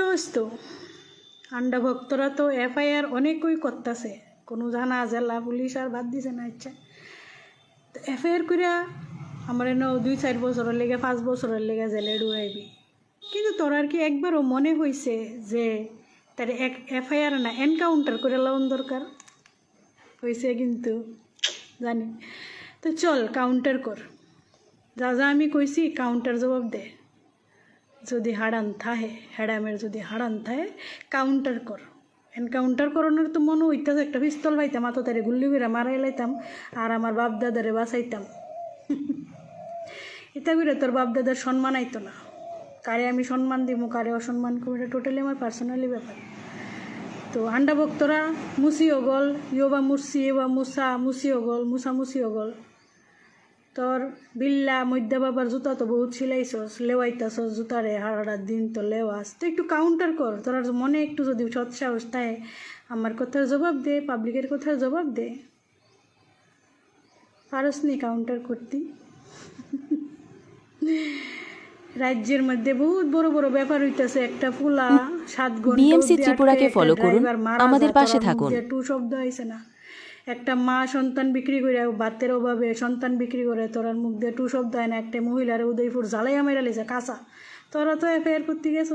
দোস্ত আন্ডা ভক্তরা তো এফআইআর অনেকই করতেছে। কোনো জানা জেলা পুলিশ আর বাদ দিছে না ইচ্ছা তো এফআইআর করিয়া আমার এনে দুই চার বছরের লেগে, পাঁচ বছরের লেগে জেলে ডুরাইবি কিন্তু তোর আর কি একবারও মনে হয়েছে যে তার এক এফআইআর না এনকাউন্টার করে লওয়ান দরকার? হয়েছে কিন্তু, জানি। তো চল, কাউন্টার কর। যা যা আমি কইছি, কাউন্টার জবাব দে। যদি হারান থাহে হ্যাডামের যদি হারান থাহে কাউন্টার কর। এনকাউন্টার করানোর তো মনে হইতেছে, একটা পিস্তল পাইতাম আতো তারে গুল্লি করে মারাই লাইতাম, আর আমার বাপ দাদারে বাঁচাইতাম। এটা করে তোর বাপ দাদার সম্মান আইতো না। কারে আমি সম্মান দিব কারে অসম্মান করব, এটা টোটালি আমার পার্সোনালি ব্যাপার। তো আন্ডা ভক্তরা, মুসি গল ইয়োবা মুসি এবা মুসা, মুসি গল মুসা মুসি গল তোর বিল্লা মধ্যা বাবার জুতা তো বহুত সিলাইছস লেওয়াইতাছস জুতারে হারার দিন তো লেওয়াস তো একটু কাউন্টার কর তোর মনে একটু যদি সৎসাহস থাকে আমার কথার জবাব দে পাবলিকের কথার জবাব দে পারস নি কাউন্টার করতি রাজ্যের মধ্যে বহুত বড় বড় ব্যাপার হইতাছে একটা ফুলা সাত ঘণ্টা BMC অবধি ত্রিপুরাকে একটা করুন। আমাদের পাশে থাকুন। টু শব্দ হয়েছে না একটা মা সন্তান বিক্রি করে বাতের অভাবে সন্তান বিক্রি করে, তোরার মুখ দিয়ে টু শব্দ হয় না একটা মহিলার উদয়পুর জ্বালাইয়া আমার লিছে কাঁচা। তোরা তো এফআইআর করতে গেছো